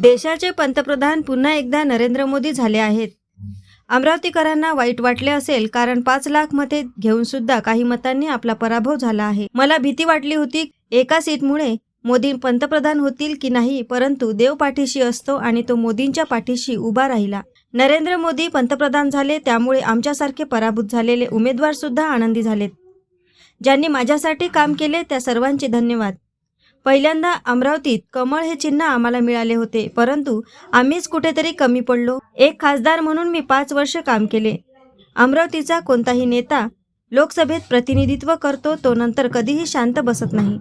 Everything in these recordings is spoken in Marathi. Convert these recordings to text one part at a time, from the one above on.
देशाचे पंतप्रधान पुन्हा एकदा नरेंद्र मोदी झाले आहेत. अमरावतीकरांना वाईट वाटले असेल कारण पाच लाख मते घेऊन सुद्धा काही मतांनी आपला पराभव झाला आहे. मला भीती वाटली होती एका सीटमुळे मोदी पंतप्रधान होतील की नाही परंतु देव पाठीशी असतो आणि तो मोदींच्या पाठीशी उभा राहिला. नरेंद्र मोदी पंतप्रधान झाले त्यामुळे आमच्यासारखे पराभूत झालेले उमेदवार सुद्धा आनंदी झालेत. ज्यांनी माझ्यासाठी काम केले त्या सर्वांचे धन्यवाद. पहिल्यांदा अमरावतीत कमळ हे चिन्ह आम्हाला मिळाले होते परंतु आम्हीच कुठेतरी कमी पडलो. एक खासदार म्हणून मी पाच वर्ष काम केले. अमरावतीचा कोणताही नेता लोकसभेत प्रतिनिधित्व करतो तो नंतर कधीही शांत बसत नाही.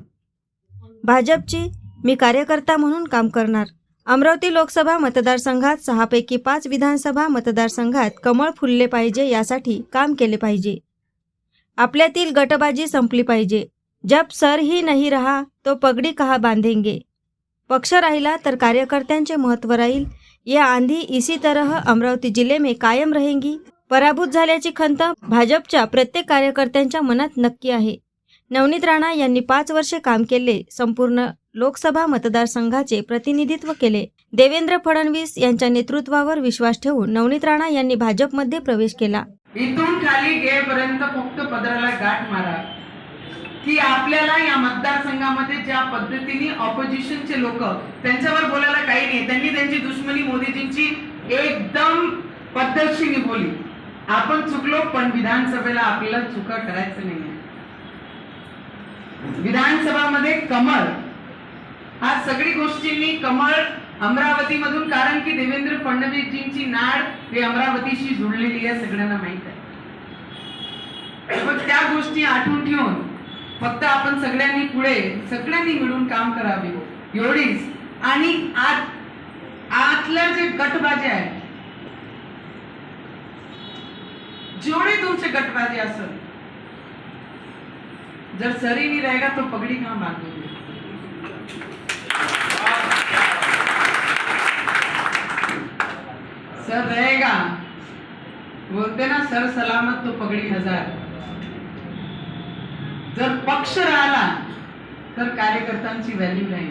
भाजपची मी कार्यकर्ता म्हणून काम करणार. अमरावती लोकसभा मतदारसंघात सहापैकी पाच विधानसभा मतदारसंघात कमळ फुलले पाहिजे यासाठी काम केले पाहिजे. आपल्यातील गटबाजी संपली पाहिजे. जब सर ही नहीं रहा तो पगडी कहा बांधेंगे? पक्ष राहिला तर कार्यकर्त्यांचे महत्त्व राहील. या आंधी इसी तरह अमरावती जिले में कायम रहेंगी. पराभूत झाल्याची खंत भाजपच्या प्रत्येक कार्यकर्त्यांच्या मनात नक्की आहे. नवनीत राणा यांनी पाच वर्षे काम केले संपूर्ण लोकसभा मतदारसंघाचे प्रतिनिधित्व केले. देवेंद्र फडणवीस यांच्या नेतृत्वावर विश्वास ठेवून नवनीत राणा यांनी भाजपमध्ये प्रवेश केला. इथून खाली गेपर्यंत फक्त पदराला गाठ मारा. की आपल्याला या मतदारसंघामध्ये ज्या पद्धतीने ऑपोजिशनचे लोक त्यांच्यावर बोलायला काही नाही. त्यांनी त्यांची दुश्मनी मोदीजींची एकदम पद्धतशीने बोली आपण चुकलो पण विधानसभेला आपल्याला चुका करायचं नाही विधानसभामध्ये कमळ. हा सगळी गोष्टींनी कमळ अमरावतीमधून कारण की देवेंद्र फडणवीसजींची नाड ही अमरावतीशी जुळलेली आहे सगळ्यांना माहीत आहे. मग त्या गोष्टी आठवून ठेवून फक्त आपण सगळ्यांनी पुढे सगळ्यांनी मिळून काम करावे. एवढीच. आणि आत आतलं जे गटबाजी आहे जेवढे तुमचे गटबाजी असेल जर सरी नहीं रहेगा तो पगड़ी का बांधोगे सर रहेगा. बोलते ना सर सलामत तो पगड़ी हजार. जर पक्ष राहिला तर कार्यकर्त्यांची व्हॅल्यू नाही.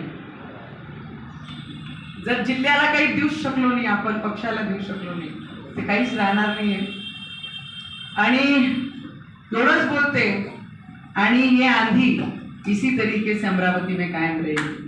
जर जिल्ह्याला काही देऊ शकलो नाही आपण पक्षाला देऊ शकलो नाही ते काहीच राहणार नाहीये. आणि एवढंच बोलते आणि हे आंधी इसी तरीके से अमरावती में कायम रहेगी